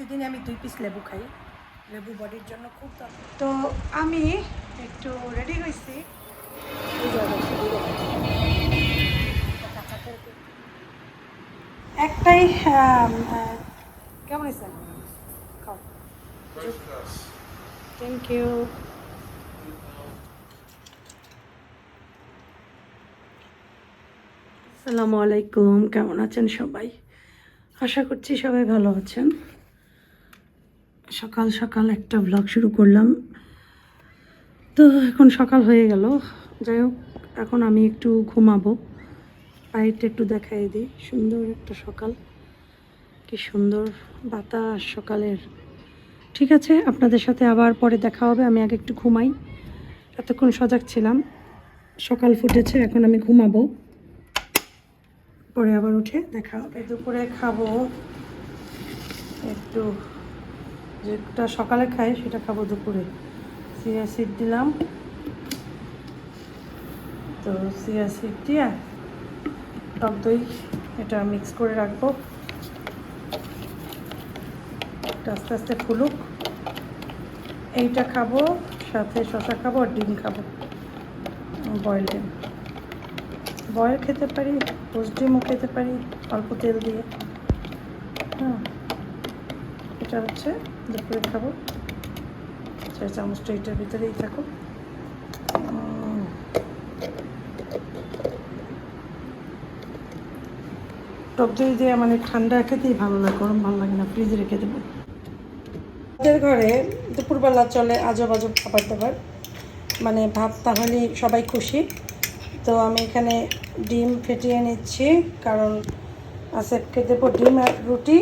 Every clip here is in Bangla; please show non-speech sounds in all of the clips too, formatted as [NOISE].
প্রতিদিন আমি দুই পিস লেবু খাই। লেবু বডির জন্য খুব দরকার। তো আমি একটু রেডি হয়েছি। একটাই কেমন হয়েছে? খাও। থ্যাংক ইউ আসসালামু আলাইকুম। কেমন আছেন সবাই? আশা করছি সবাই ভালো আছেন। সকাল সকাল একটা ব্লগ শুরু করলাম। তো এখন সকাল হয়ে গেল। যাই হোক, এখন আমি একটু ঘুমাবো। বাইরটা একটু দেখাই দিই। সুন্দর একটা সকাল। কি সুন্দর বাতাস সকালের। ঠিক আছে, আপনাদের সাথে আবার পরে দেখা হবে। আমি আগে একটু ঘুমাই। এতক্ষণ সজাগ ছিলাম। সকাল ফুটেছে, এখন আমি ঘুমাবো। পরে আবার উঠে দেখা হবে। দুপুরে খাব। একটু যেটা সকালে খাই সেটা খাব দুপুরে। সিয়া সিড দিলাম। তো সিয়া সিড দিয়ে টক দই এটা মিক্স করে রাখব। আস্তে আস্তে ফুলুক। এইটা খাব, সাথে শশা খাব আর ডিম খাব। বয়েল ডিম বয়েল খেতে পারি পোস্ট ডিমও খেতে পারি, অল্প তেল দিয়ে। হ্যাঁ। এটা হচ্ছে দুপুরে খাব চার চামচটা এটার ভিতরেই থাকুক। টক দই দিয়ে মানে ঠান্ডা খেতেই ভালো লাগে, গরম ভালো লাগে না, ফ্রিজে রেখে দেবো। আমাদের ঘরে দুপুরবেলা চলে আজব আজব খাবার দাবার। মানে ভাত তাহলে সবাই খুশি। তো আমি এখানে ডিম ফেটিয়ে নিচ্ছি, কারণ আসেফকে দেবো ডিম আর রুটি।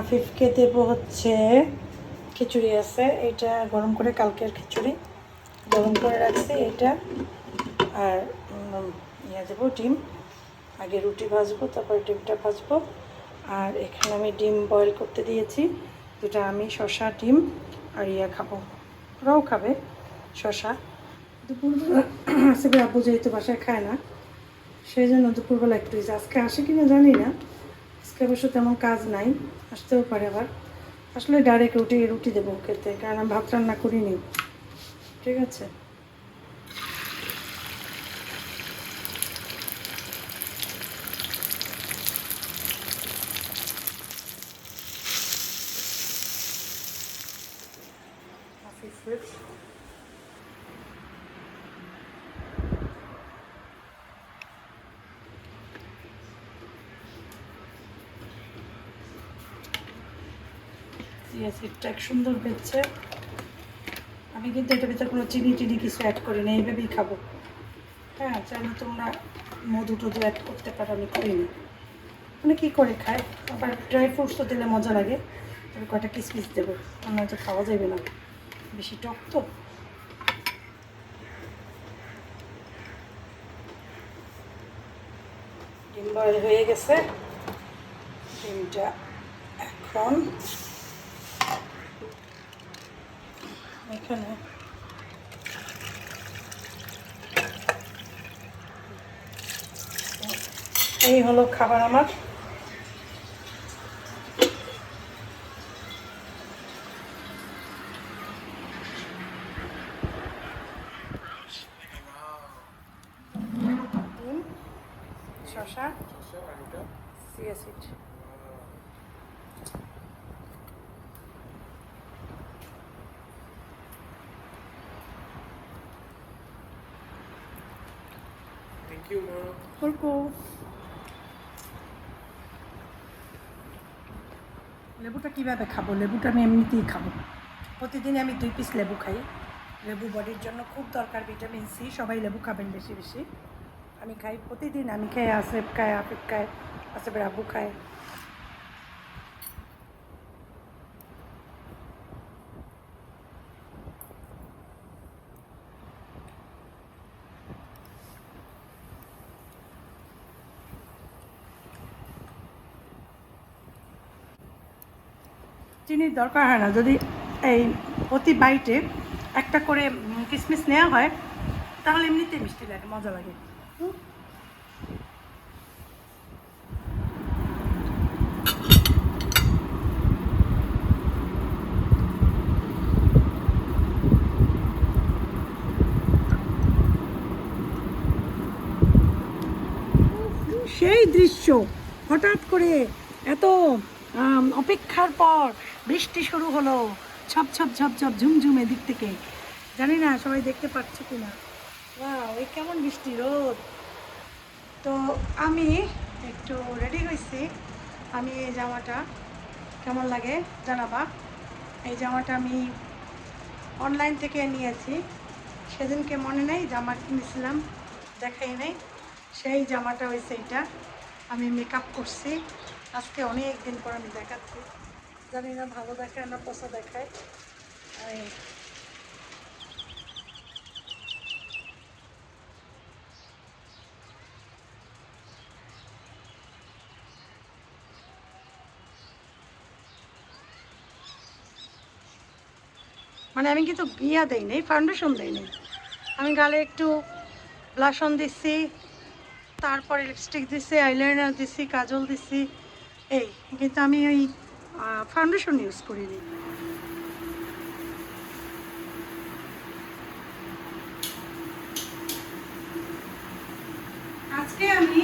আফিফকে দেবো হচ্ছে খিচুড়ি আছে। এটা গরম করে কালকের খিচুড়ি। গরম করে রাখছি এটা। আর ইয়ে দেবো ডিম। আগে রুটি ভাজবো তারপরে ডিমটা ভাজবো। আর এখানে আমি ডিম বয়েল করতে দিয়েছি। যেটা আমি শশা ডিম আর ইয়া খাব। ওরাও খাবে শশা দুপুরবেলা? [CLEARS THROAT] আসবে আপু যেহেতু বাসায় খায় না সেই জন্য দুপুরবেলা একটু আজকে আসে কিনা জানি না। আজকে অবশ্য তেমন কাজ নাই। আসতেও পারে আবার। আসলে ডাইরেক্ট রুটি রুটি দেবো খেতে কারণ আমি ভাত রান্না করিনি। ঠিক আছে? Coffee চিয়া সিডটা সুন্দর বেচছে আমি কিন্তু এটার ভিতরে কোনো চিনি টিনি কিছু অ্যাড করি না এইভাবেই খাব। হ্যাঁ চাইলে তোমরা মধু টধু অ্যাড করতে পারো, আমি করিনি। মানে কী করে খায় আবার ড্রাই ফ্রুটসও দিলে মজা লাগে। তবে কয়টা কিসমিস দেবো, আমার তো খাওয়া যাবে না। বেশি টক তো। ডিম বয়েল হয়ে গেছে। ডিমটা এখন এখানে। এই হলো খাবার আমার ডিম শশা চিয়া সিড Thank you. লেবুটা কীভাবে খাব? লেবুটা আমি এমনিতেই খাব। প্রতিদিন আমি দুই পিস লেবু খাই। লেবু বডির জন্য খুব দরকার ভিটামিন সি সবাই লেবু খাবেন বেশি বেশি। আমি খাই প্রতিদিন আমি খাই আসেফ খাই আফিফ খাই আসেফের আব্বু খায়। বেশি দরকার হয় না। যদি এই প্রতি বাইটে একটা করে কিসমিস নেওয়া হয়, তাহলে এমনিতে মিষ্টি লাগে, মজা লাগে। সেই দৃশ্য হঠাৎ করে এত অপেক্ষার পর বৃষ্টি শুরু হলো। ছপ ছপ ঝপ ঝপ ঝুমঝুম এদিক থেকে। জানি না সবাই দেখতে পাচ্ছে কিনা ওয়াও এই কেমন বৃষ্টি রোদ। তো আমি একটু রেডি হয়েছি। আমি এই জামাটা কেমন লাগে জানাবা? এই জামাটা আমি অনলাইন থেকে নিয়েছি। সেদিনকে মনে নেই জামা কিনেছিলাম, দেখাই নেই। সেই জামাটা হয়েছে এটা। আমি মেকআপ করছি। আজকে অনেক দিন পর আমি দেখাচ্ছি। জানি না ভালো দেখায় না পোষা দেখায়। এই মানে আমি কিন্তু ইয়া দেই নাই ফাউন্ডেশন দেই নাই। আমি গালে একটু ব্লাশন দিছি, তারপরে লিপস্টিক দিছি আইলাইনার দিছি, কাজল দিছি, এই। কিন্তু আমি ওই ফাউন্ডেশন ইউজ করিনি আজকে আমি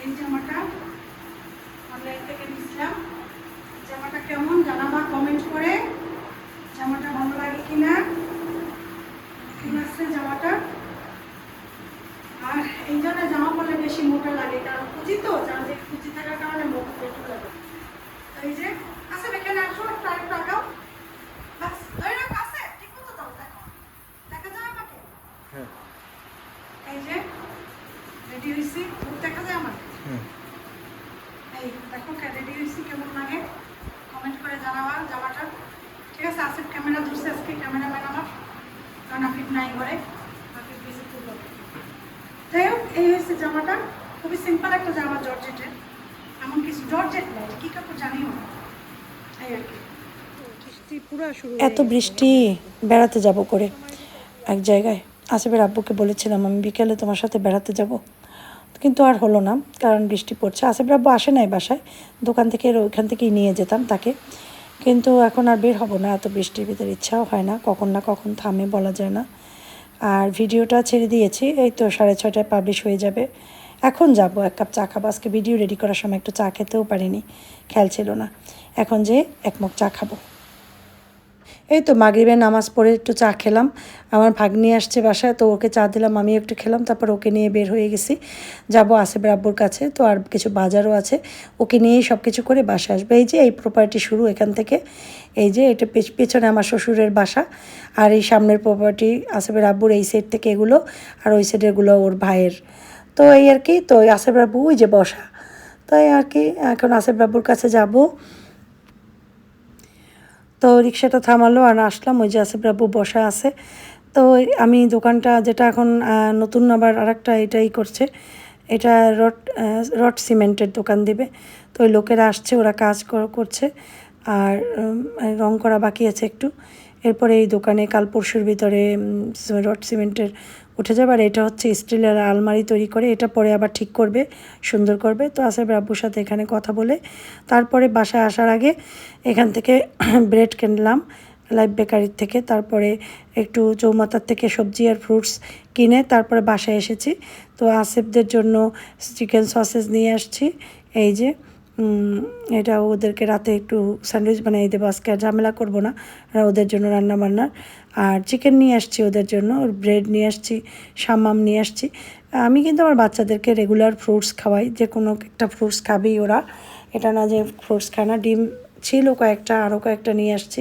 এই জামাটা অনলাইন থেকে নিয়েছিলাম জামাটা কেমন জানাবা কমেন্ট করে জামাটা ভালো লাগে কিনা ঠিক আছে জামাটা আর এই জন্য জামা পরলে বেশি মোটা লাগে কারণ কুচি তো জামাতে কুচি থাকার কারণে মোটা একটু লাগে তো এই যে আছে এখানে আসো একটু আরেকটু আগাও বাস এই রাখ আছে ঠিক মতো দাও দেখো দেখা যায় আমাকে হ্যাঁ এই যে রেডি হয়েছি মুখ দেখা যায় আমার হুম এই দেখো রেডি হয়েছি কেমন লাগে কমেন্ট করে জানাবা জামাটা ঠিক আছে আসিফ ক্যামেরা ধরছে আজকে ক্যামেরাম্যান আমার কারণ আফিফ নাই ঘরে আফিফ বেশি তুলব যাই হোক এই হয়েছে জামাটা। খুবই সিম্পল একটা জামা জর্জেটের। এমন কিছু জর্জেট নয় কী কাপড় জানিও না। এই আর কি। এত বৃষ্টি বেড়াতে যাব করে। এক জায়গায় আসিফের আব্বুকে বলেছিলাম আমি বিকেলে তোমার সাথে বেড়াতে যাব। কিন্তু আর হলো না কারণ বৃষ্টি পড়ছে। আসিফের আব্বু আসে নাই বাসায় দোকান থেকে ওইখান থেকেই নিয়ে যেতাম তাকে। কিন্তু এখন আর বের হব না এত বৃষ্টির ভিতরে ইচ্ছাও হয় না কখন না কখন থামে বলা যায় না। আর ভিডিওটা ছেড়ে দিয়েছি, এই তো সাড়ে ছটায় পাবলিশ হয়ে যাবে। এখন যাব, এক কাপ চা খাব। আজকে ভিডিও রেডি করার সময় একটু চা খেতেও পারিনি, খেয়াল ছিল না। এখন যে এক মুখ চা খাব। এই তো মাগরিবের নামাজ পড়ে একটু চা খেলাম। আমার ভাগ্নি আসছে বাসায়, তো ওকে চা দিলাম আমি একটু খেলাম, তারপর ওকে নিয়ে বের হয়ে গেছি। যাব আসিফের আব্বুর কাছে, তো আর কিছু বাজারও আছে। ওকে নিয়েই সব কিছু করে বাসায় আসবে। এই যে এই প্রপার্টি শুরু এখান থেকে। এই যে এটা পেছ- পেছনে আমার শ্বশুরের বাসা, আর এই সামনের প্রপার্টি আসিফের আব্বুর এই সাইড থেকে এগুলো, আর ওই সাইডেরগুলো ওর ভাইয়ের। তো এই আর কি, তো এই আসিফের আব্বু ওই যে বসা। তো এই আর কি, এখন আসিফ আব্বুর কাছে যাব। তো রিক্সাটা থামালো আর আসলাম, ওই যে আসিফ বসা আছে। তো আমি দোকানটা যেটা এখন নতুন আবার আরেকটা এটাই করছে, এটা রড রড সিমেন্টের দোকান দিবে। তো ওই লোকেরা আসছে, ওরা কাজ কর- করছে, আর রং করা বাকি আছে একটু। এরপরে এই দোকানে কাল পরশুর ভিতরে রড সিমেন্টের উঠে যাবে আর এটা হচ্ছে স্টিলের আলমারি তৈরি করে, এটা পরে আবার ঠিক করবে, সুন্দর করবে। তো আসিফ আব্বুর সাথে এখানে কথা বলে তারপরে বাসায় আসার আগে এখান থেকে [CLEARS THROAT] ব্রেড কিনলাম লাইফ বেকারির থেকে। তারপরে একটু চৌমাথার থেকে সবজি আর ফ্রুটস কিনে তারপরে বাসায় এসেছি। তো আসিফদের জন্য চিকেন সসেস নিয়ে আসছি। এই যে এটা ওদেরকে রাতে একটু স্যান্ডউইচ বানিয়ে দেবো আজকে আর ঝামেলা করব না ওদের জন্য রান্না বান্নার আর চিকেন নিয়ে আসছি ওদের জন্য ব্রেড নিয়ে আসছি সামাম নিয়ে আসছি। আমি কিন্তু আমার বাচ্চাদেরকে রেগুলার ফ্রুটস খাওয়াই, যে কোনো একটা ফ্রুটস খাবেই ওরা। এটা না যে ফ্রুটস খায় না, ডিম ছিল কয়েকটা আরও কয়েকটা নিয়ে আসছি।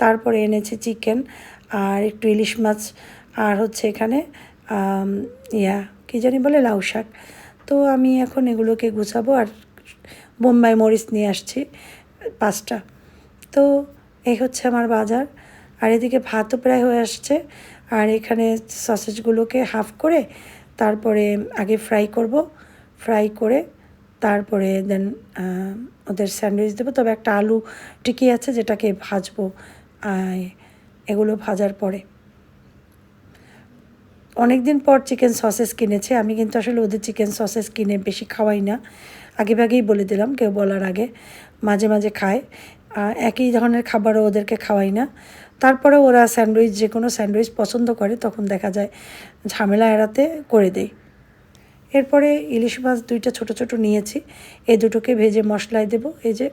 তারপরে এনেছি চিকেন, আর একটু ইলিশ মাছ, আর হচ্ছে এখানে ইয়া, কী জানি বলে, লাউ শাক। তো আমি এখন এগুলোকে গুছাবো, আর বোম্বাই মরিচ নিয়ে আসছি, পাঁচটা। তো এই হচ্ছে আমার বাজার। আর এদিকে ভাতও প্রায় হয়ে আসছে। আর এখানে সসেজগুলোকে হাফ করে তারপরে আগে ফ্রাই করব। ফ্রাই করে তারপরে দেন ওদের স্যান্ডউইচ দেবো। তবে একটা আলু টিকি আছে যেটাকে ভাজবো। এগুলো ভাজার পরে। অনেক দিন পর চিকেন সসেস কিনেছে। আমি কিন্তু আসলে ওদের চিকেন সসেস কিনে বেশি খাওয়াই না। আগে ভাগেই বলে দিলাম, কেউ বলার আগে। মাঝে মাঝে খায়। একই ধরনের খাবারও ওদেরকে খাওয়াই না। তারপরে ওরা স্যান্ডউইচ যে কোনো স্যান্ডউইচ পছন্দ করে, তখন দেখা যায় ঝামেলা এড়াতে করে দেয়। এরপরে ইলিশ মাছ দুইটা ছোট ছোট নিয়েছি। এই দুটোকে ভেজে মশলায় দেব। এই যে,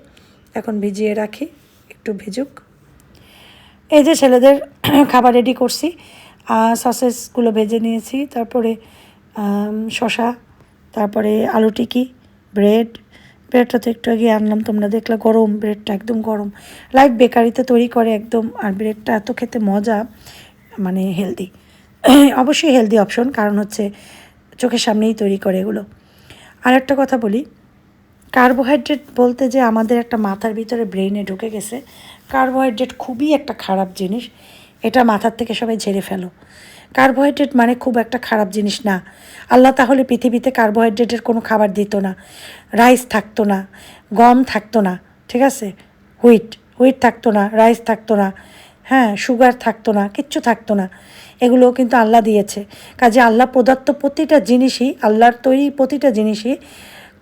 এখন ভিজিয়ে রাখি। একটু ভেজুক। এই যে ছেলেদের [CLEARS THROAT] খাবার রেডি করছি। সসেসগুলো ভেজে নিয়েছি। তারপরে শসা, তারপরে আলু টিকি। ব্রেড ব্রেডটা তো একটু আগে আনলাম, তোমরা দেখলে গরম ব্রেডটা একদম গরম। লাইভ বেকারিতে তৈরি করে একদম, আর ব্রেডটা এত খেতে মজা মানে হেলদি [COUGHS] অবশ্যই হেলদি অপশন কারণ হচ্ছে চোখের সামনেই তৈরি করে এগুলো। আর একটা কথা বলি কার্বোহাইড্রেট বলতে যে আমাদের একটা মাথার ভিতরে ব্রেইনে ঢুকে গেছে কার্বোহাইড্রেট খুবই একটা খারাপ জিনিস, এটা মাথার থেকে সবাই ঝেড়ে ফেলো। কার্বোহাইড্রেট মানে খুব একটা খারাপ জিনিস না। আল্লাহ তাহলে পৃথিবীতে কার্বোহাইড্রেটের কোনো খাবার দিত না। রাইস থাকতো না, গম থাকতো না, ঠিক আছে? হুইট হুইট থাকতো না রাইস থাকতো না হ্যাঁ সুগার থাকতো না, কিচ্ছু থাকতো না। এগুলোও কিন্তু আল্লাহ দিয়েছে। কাজে আল্লাহ প্রদত্ত প্রতিটা জিনিসই, আল্লাহর তৈরি প্রতিটা জিনিসই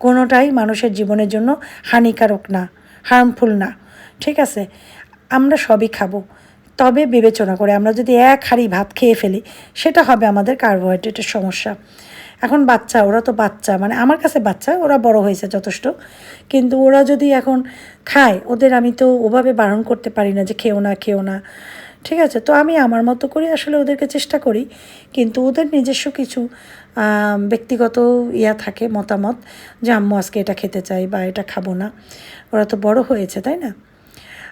কোনোটাই মানুষের জীবনের জন্য হানিকারক না হার্মফুল না, ঠিক আছে? আমরা সবই খাব। তবে বিবেচনা করে আমরা যদি এক হাঁড়ি ভাত খেয়ে ফেলি, সেটা হবে আমাদের কার্বোহাইড্রেটের সমস্যা। এখন বাচ্চা, ওরা তো বাচ্চা মানে আমার কাছে বাচ্চা, ওরা বড় হয়েছে যথেষ্ট। কিন্তু ওরা যদি এখন খায়, ওদের আমি তো ওভাবে বারণ করতে পারি না যে খেও না খেও না। ঠিক আছে, তো আমি আমার মতো করে আসলে ওদেরকে চেষ্টা করি, কিন্তু ওদের নিজস্ব কিছু ব্যক্তিগত ইয়া থাকে, মতামত যে আম্মু আজকে এটা খেতে চাই বা এটা খাব না। ওরা তো বড় হয়েছে, তাই না?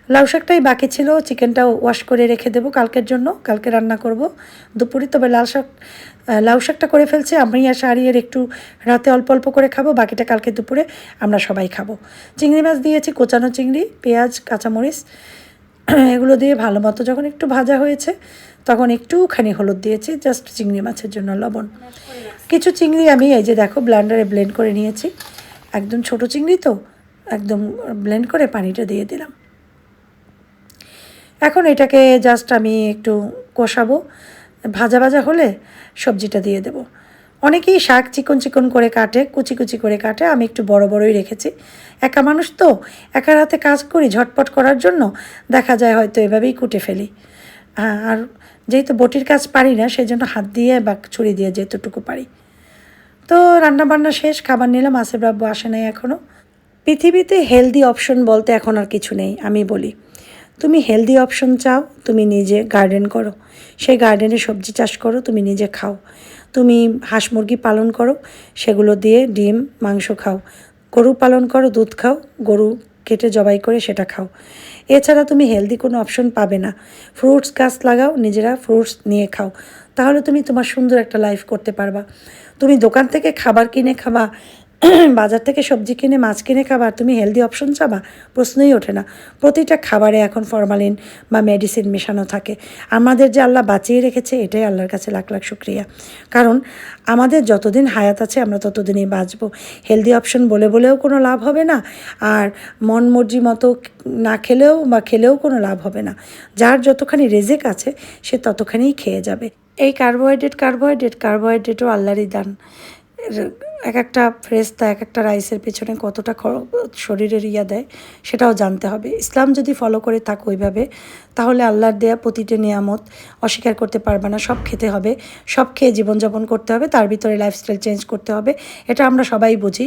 লাউ শাকটাই বাকি ছিল চিকেনটা ওয়াশ করে রেখে দেবো কালকের জন্য, কালকে রান্না করব। দুপুরে তবে লাল শাক লাউ শাকটা করে ফেলছে, আমি আর শাড়িয়ের একটু রাতে অল্প অল্প করে খাব, বাকিটা কালকে দুপুরে আমরা সবাই খাব। চিংড়ি মাছ দিয়েছি, কোচানো চিংড়ি, পেঁয়াজ, কাঁচামরিচ, [CLEARS THROAT] এগুলো দিয়ে ভালো মতো যখন একটু ভাজা হয়েছে, তখন একটুখানি হলুদ দিয়েছি জাস্ট চিংড়ি মাছের জন্য লবণ। কিছু চিংড়ি আমি, এই যে দেখো ব্লেন্ডারে ব্লেন্ড করে নিয়েছি। একদম ছোট চিংড়ি তো, একদম ব্লেন্ড করে পানিটা দিয়ে দিলাম। এখন এটাকে জাস্ট আমি একটু কষাবো। ভাজা ভাজা হলে সবজিটা দিয়ে দেব। অনেকেই শাক চিকন চিকন করে কাটে, কুচি কুচি করে কাটে, আমি একটু বড় বড়ই রেখেছি। একা মানুষ তো, একা হাতে কাজ করি, ঝটপট করার জন্য দেখা যায় হয়তো এভাবেই কুটে ফেলি। হ্যাঁ আর যেহেতু বটির কাজ পারি না সেই জন্য হাত দিয়ে বা ছুরি দিয়ে যেতটুকু পারি। তো রান্না বান্না শেষ, খাবার নিলাম আসে ব্রাব্য আসে নাই এখনও পৃথিবীতে হেলদি অপশন বলতে এখন আর কিছু নেই, আমি বলি। তুমি হেলদি অপশন চাও, তুমি নিজে গার্ডেন করো। সেই গার্ডেনে সবজি চাষ করো, তুমি নিজে খাও। তুমি হাঁস মুরগি পালন করো, সেগুলো দিয়ে ডিম, মাংস খাও। গরু পালন করো, দুধ খাও, গরু কেটে জবাই করে সেটা খাও। এছাড়া তুমি হেলদি কোনো অপশন পাবে না। ফ্রুটস গাছ লাগাও, নিজেরা ফ্রুটস নিয়ে খাও। তাহলে তুমি তোমার সুন্দর একটা লাইফ করতে পারবা। তুমি দোকান থেকে খাবার কিনে খাবা [CLEARS THROAT] বাজার থেকে সবজি কিনে, মাছ কিনে খাবার, তুমি হেলদি অপশন চাবা? প্রশ্নই ওঠে না। প্রতিটা খাবারে এখন ফরমালিন বা মেডিসিন মেশানো থাকে। আমাদের যে আল্লাহ বাঁচিয়ে রেখেছে, এটাই আল্লাহর কাছে লাখ লাখ শুক্রিয়া। কারণ আমাদের যতদিন হায়াত আছে, আমরা ততদিনই বাঁচবো। হেলদি অপশন বলে বলেও কোনো লাভ হবে না। আর মন মর্জি মতো না খেলেও বা খেলেও কোনো লাভ হবে না। যার যতখানি রেজেক আছে, সে ততখানিই খেয়ে যাবে। এই কার্বোহাইড্রেট কার্বোহাইড্রেট কার্বোহাইড্রেটও আল্লাহরই দান। এক একটা ফ্রেস্তা, এক একটা রাইসের পেছনে কতটা শরীরের ইয়া দেয় সেটাও জানতে হবে। ইসলাম যদি ফলো করে থাকো ওইভাবে, তাহলে আল্লাহর দেয়া প্রতিটি নিয়ামত অস্বীকার করতে পারবে না, সব খেতে হবে। সব খেয়ে জীবনযাপন করতে হবে, তার ভিতরে লাইফস্টাইল চেঞ্জ করতে হবে। এটা আমরা সবাই বুঝি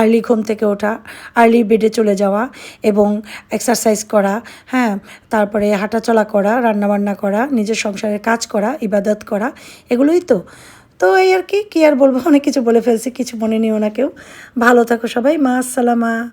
আর্লি ঘুম থেকে ওঠা আর্লি বেডে চলে যাওয়া এবং এক্সারসাইজ করা হ্যাঁ তারপরে হাঁটাচলা করা, রান্নাবান্না করা, নিজের সংসারের কাজ করা, ইবাদত করা, এগুলোই তো। তো এই আর কি কি আর বলব? অনেক কিছু বলে ফেলছি, কিছু মনে নিও না কেউ। ভালো থাকো সবাই, মা, আসসালামা।